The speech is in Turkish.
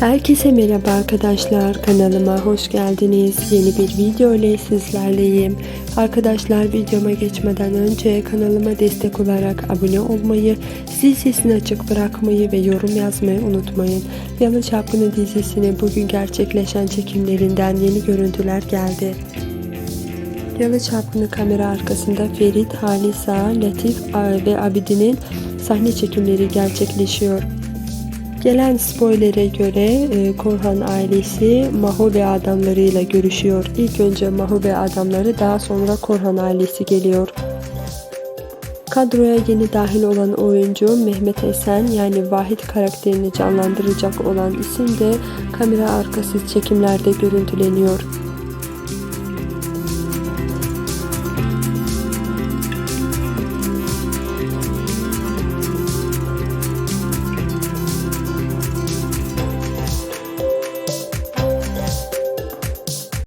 Herkese merhaba arkadaşlar kanalıma hoş geldiniz. Yeni bir video ile sizlerleyim. Arkadaşlar videoma geçmeden önce kanalıma destek olarak abone olmayı, zil sesini açık bırakmayı ve yorum yazmayı unutmayın. Yalı Çapkını dizisinin bugün gerçekleşen çekimlerinden yeni görüntüler geldi. Yalı Çapkını kamera arkasında Ferit, Halisa, Latif ve Abidin'in sahne çekimleri gerçekleşiyor. Gelen spoilere göre e, Korhan ailesi Maho ve adamlarıyla görüşüyor. İlk önce Maho ve adamları daha sonra Korhan ailesi geliyor. Kadroya yeni dahil olan oyuncu Mehmet Esen yani Vahit karakterini canlandıracak olan isim de kamera arkası çekimlerde görüntüleniyor.